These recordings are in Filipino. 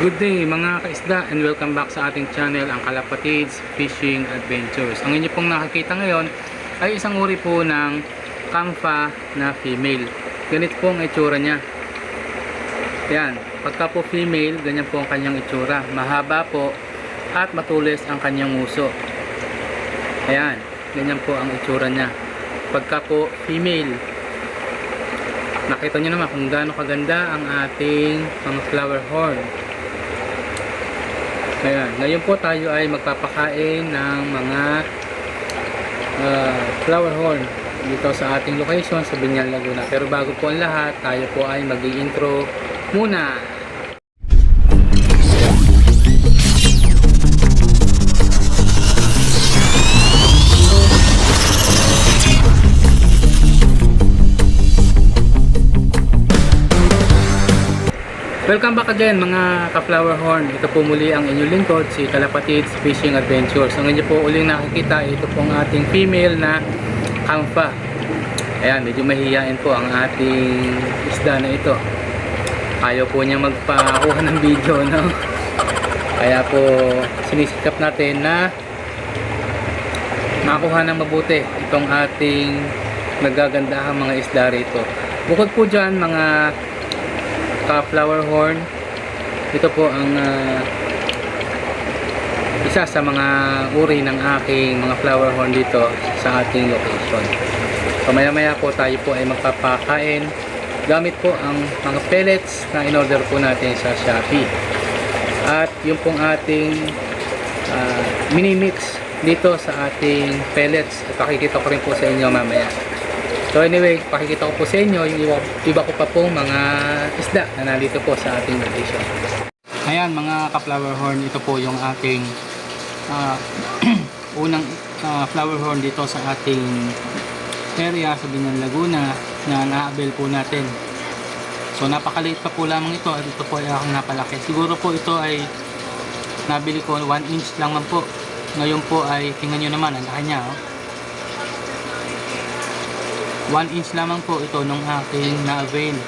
Good day mga kaisda and welcome back sa ating channel ang Kalapatids Fishing Adventures. Ang inyo pong nakikita ngayon ay isang uri po ng kangfa na female. Ganito po ang itsura niya. Yan, pagka po female, ganyan po ang kanyang itsura. Mahaba po at matulis ang kanyang uso. Ayan, ganyan po ang itsura niya. Pagka po female, nakita nyo naman kung gaano kaganda ang ating mga flower horn. Ayan, ngayon po tayo ay magpapakain ng mga ah, flower horn dito sa ating location sa Binyan Laguna. Pero bago po ang lahat, tayo po ay mag-intro muna. Welcome back again mga ka-flower horn. Ito po muli ang inyong lingkod, si Kalapatids Fishing Adventures. Ang inyo po uling nakikita, ito po ang ating female na kamfa. Ayan, medyo mahihain po ang ating isda na ito. Ayaw po niya magpakuha ng video, no? Kaya po sinisikap natin na makuha ng mabuti itong ating nagagandahang mga isda rito. Bukod po dyan, mga ka-flower horn. Ito po ang ah, isa sa mga uri ng aking mga flower horn dito sa ating location. So maya maya po tayo po ay magpapakain gamit po ang mga pellets na in-order po natin sa Shopee. At yung pong ating ah, mini mix dito sa ating pellets. At pakikita ko rin po sa inyo mamaya. So anyway, pakikita ko po sa inyo yung iba, iba ko pa pong mga isda na nandito po sa ating location. Ayan mga ka-flower horn, ito po yung ating ah, unang ah, flower horn dito sa ating area sa Binyan Laguna na na-avail po natin. So napakaliit pa po lamang ito at ito po ay aking napalaki. Siguro po ito ay nabili ko 1 inch lang man po. Ngayon po ay tingnan nyo naman ang laki niya. Oh. 1 inch lamang po ito nung aking na-avail.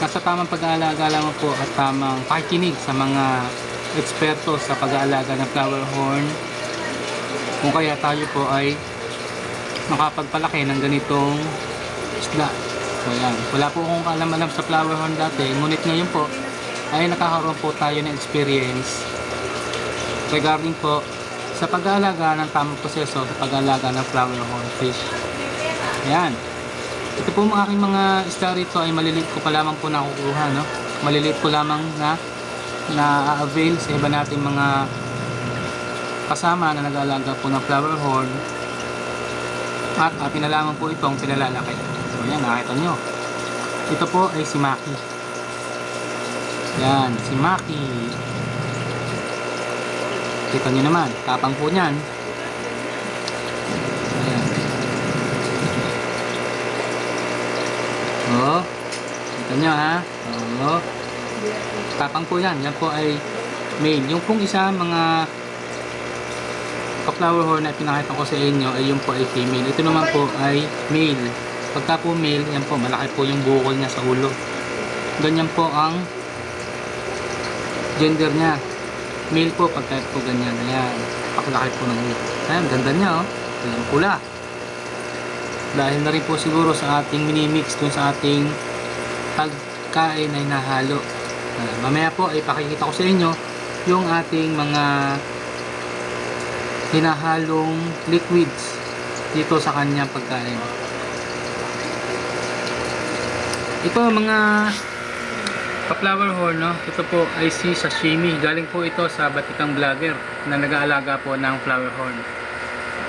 Nasa tamang pag-aalaga lamang po at tamang pakikinig sa mga eksperto sa pag-aalaga ng flower horn. Kung kaya tayo po ay makapagpalaki ng ganitong isda. So yan. Wala po akong alam-alam sa flower horn dati. Ngunit ngayon po ay nakakaroon po tayo ng experience regarding po sa pag-aalaga ng tamang proseso sa pag-aalaga ng flower horn fish. Ayan. Ito po mga aking mga isda rito ay maliliit ko pa lamang po nakukuha, no? Maliliit ko lamang na na-avail sa iba nating mga kasama na nag-aalaga po ng flower horn at atin na lamang po itong pinalalaki. So yan, nakita nyo. Ito po ay si Maki. Yan, si Maki. Kita nyo naman, tapang po niyan. Oo. Kita nyo ha. Oo. Tapang po yan. Yan po ay male. Yung pong isa, mga ka-flower horn na pinakita ko sa inyo ay yung po ay female. Ito naman po ay male. Pagka po male, yan po, malaki po yung bukol niya sa ulo. Ganyan po ang gender niya. Male po, pagka po ganyan. Ayan. Pakalaki po ng ulo. Ayan, ganda niya oh. Ayan, pula. Dahil na rin po siguro sa ating mini-mix dun sa ating pagkain ay nahalo. Ah, mamaya po ay pakikita ko sa inyo yung ating mga hinahalong liquids dito sa kanyang pagkain. Ito mga ka-flower horn, no? ito po ay si sashimi. Galing po ito sa batikang vlogger na nag-aalaga po ng flower horn.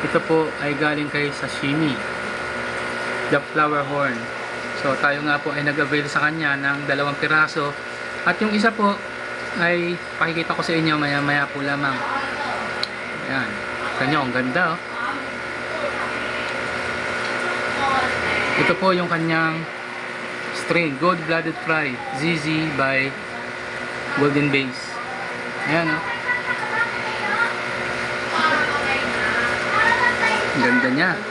Ito po ay galing kay sashimi the flower horn. So tayo nga po ay nag-avail sa kanya ng dalawang piraso at yung isa po ay pakikita ko sa inyo maya maya po lamang. Ayan. Kanyo, ang ganda oh. Ito po yung kanyang strain, Gold Blooded Fry, ZZ by Golden Base. Ayan oh. Ganda niya.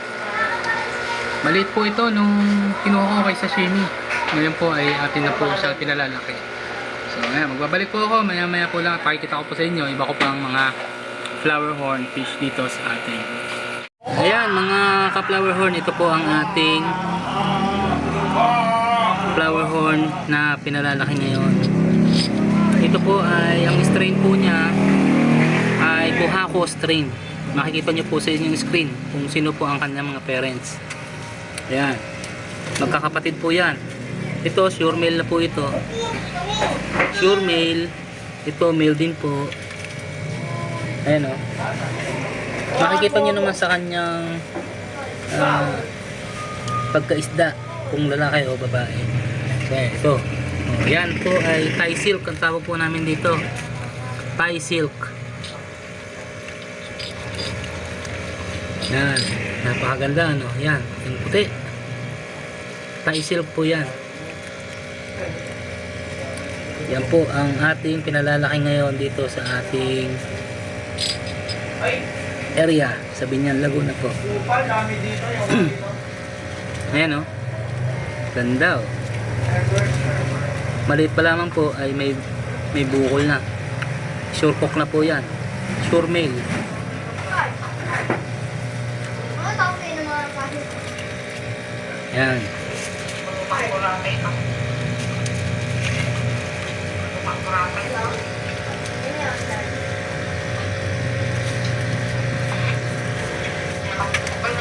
Maliit po ito nung kinuha ko kay sashimi. Ngayon po ay atin na po siya pinalalaki. So, ayan, magbabalik po ako. Maya-maya po lang. Pakikita ko po sa inyo. Iba ko pang mga flower horn fish dito sa ating. Ayan, mga ka-flower horn. Ito po ang ating flower horn na pinalalaki ngayon. Ito po ay, ang strain po niya ay Buhako strain. Makikita niyo po sa inyong screen kung sino po ang kanyang mga parents. Ayan. Magkakapatid po yan. Ito, sure male na po ito. Sure male. Ito, male din po. Ayan o. Makikita niyo naman sa kanyang ah, pagkaisda kung lalaki o babae. So, ito. Oh, yan po ay Thai silk ang tawag po namin dito. Thai silk. Yan. Napakaganda, no? Yan. Yung puti. Silk po yan. Yan po ang ating pinalalaki ngayon dito sa ating area sa Binyan, Laguna po. Ayan, no? Ganda, oh. Maliit pa lamang po ay may may bukol na. Sure cook na po yan. Sure male. Ano tawag kayo ng mga kapatid? Yan.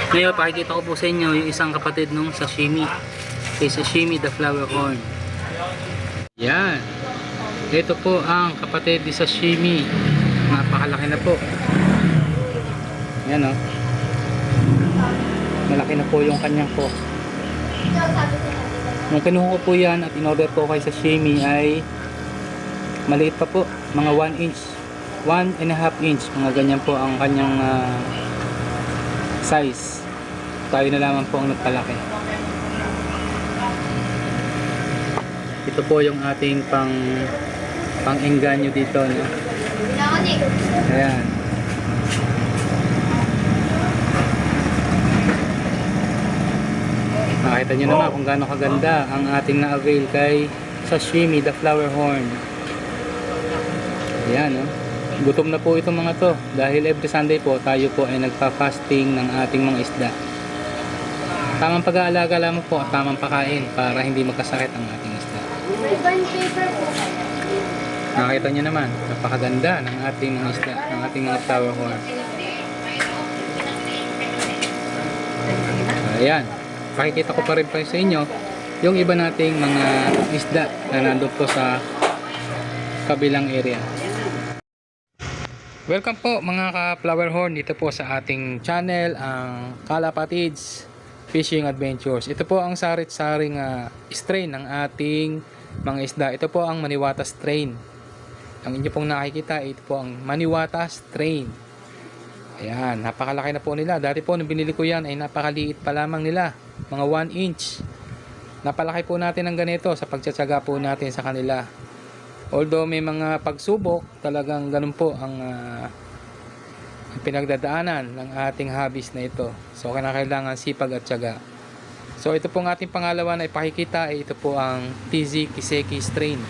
Ngayon, pakikita ko po sa inyo yung isang kapatid nung sashimi. Kay sashimi the flower horn. Yan. Ito po ang kapatid ni sashimi. Napakalaki na po. Yan o. Malaki na po yung kanyang po. Nung kinuha ko po yan at in-order ko kay sashimi ay maliit pa po. Mga 1 inch. 1 and a half inch. Mga ganyan po ang kanyang ah, size. Tayo na lamang po ang nagpalaki. Ito po yung ating pang pang engganyo dito. No? Ayan. Makita nyo naman kung gaano kaganda ang ating na-avail kay sashimi, the flower horn. Ayan, no? Gutom na po itong mga to. Dahil every Sunday po, tayo po ay nagpa-fasting ng ating mga isda. Tamang pag-aalaga lamang po at tamang pakain para hindi magkasakit ang ating isda. Nakita nyo naman, napakaganda ng ating mga isda, ng ating mga flower horn. Ayan, pakikita ko pa rin pa sa inyo yung iba nating mga isda na nandun po sa kabilang area. Welcome po mga ka-flower horn dito po sa ating channel ang Kalapatids Fishing Adventures. Ito po ang sarit-saring ah, strain ng ating mga isda. Ito po ang Maniwata strain. Ang inyo pong nakikita, ito po ang Maniwata strain. Ayan, napakalaki na po nila. Dati po nung binili ko yan ay napakaliit pa lamang nila. Mga 1 inch. Napalaki po natin ng ganito sa pagtsatsaga po natin sa kanila. Although may mga pagsubok, talagang ganun po ang, ang pinagdadaanan ng ating hobbies na ito. So, kailangan sipag at tsaga. So, ito pong ating pangalawa na ipakikita ay ito po ang TZ Kiseki strain.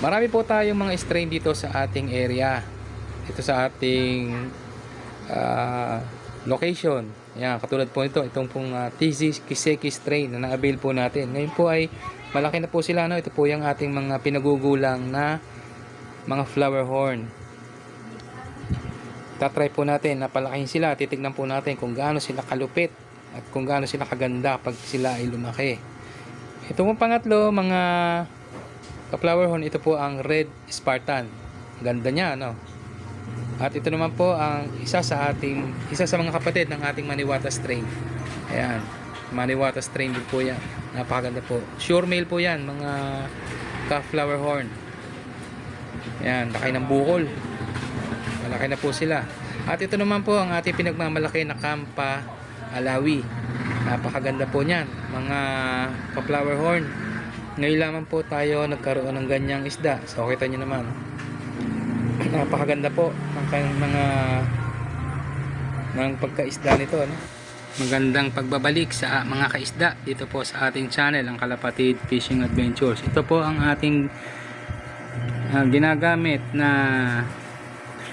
Marami po tayong mga strain dito sa ating area. Ito sa ating ah, location. Yan, katulad po ito, itong pong uh, TZ Kiseki strain na na-avail po natin. Ngayon po ay malaki na po sila. No? Ito po yung ating mga pinagugulang na mga flower horn. Tatry po natin na palakihin sila. Titignan po natin kung gaano sila kalupit at kung gaano sila kaganda pag sila ay lumaki. Ito pong pangatlo, mga ka-flower horn, ito po ang red Spartan. Ganda niya, no? At ito naman po ang isa sa ating isa sa mga kapatid ng ating Maniwata strain. Ayan. Maniwata strain din po yan. Napakaganda po. Sure male po yan, mga ka-flower horn. Ayan, laki ng bukol. Malaki na po sila. At ito naman po ang ating pinagmamalaki na Kampa Alawi. Napakaganda po niyan. Mga ka-flower horn. Ngayon lamang po tayo nagkaroon ng ganyang isda. So, kita nyo naman. Napakaganda po ng kanyang mga ng pagkaisda nito. Ano? Magandang pagbabalik sa mga kaisda dito po sa ating channel, ang Kalapatid Fishing Adventures. Ito po ang ating ah, ginagamit na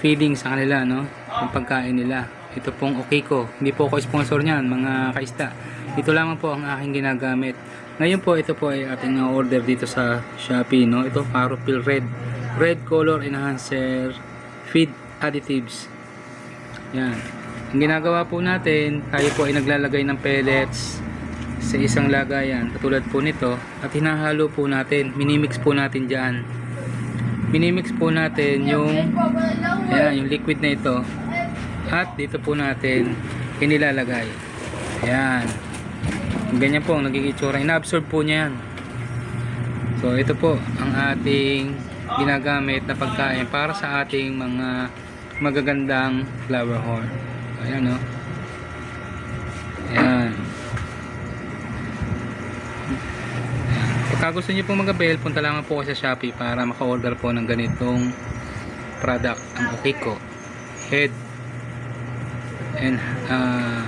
feeding sa kanila, no? Yung pagkain nila. Ito pong Okiko. Hindi po ako sponsor niyan, mga kaisda. Ito lamang po ang aking ginagamit. Ngayon po, ito po ay ating order dito sa Shopee, no? Ito, Paropil Red. Red Color Enhancer Feed Additives. Yan. Ang ginagawa po natin, tayo po ay naglalagay ng pellets sa isang lagayan, katulad po nito, at hinahalo po natin, minimix po natin dyan. Minimix po natin yung, ayan, yung liquid na ito, at dito po natin inilalagay. Ayan. Ganyan po ang nagiging itsura. Ina-absorb po niya yan. So, ito po ang ating ginagamit na pagkain para sa ating mga magagandang flower horn. Ayan, no? Ayan. Pagka gusto niyo pong mag-avail, punta lamang po sa Shopee para maka-order po ng ganitong product. Ang Okiko. Head and uh,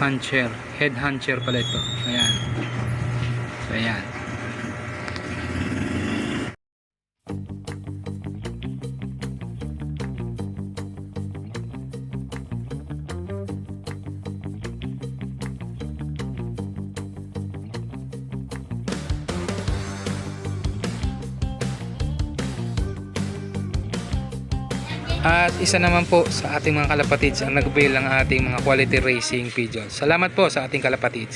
huncher. Head huncher pala ito. Ayan. So, ayan. At isa naman po sa ating mga kalapatids ang nag ng ating mga quality racing pigeons. Salamat po sa ating kalapatids.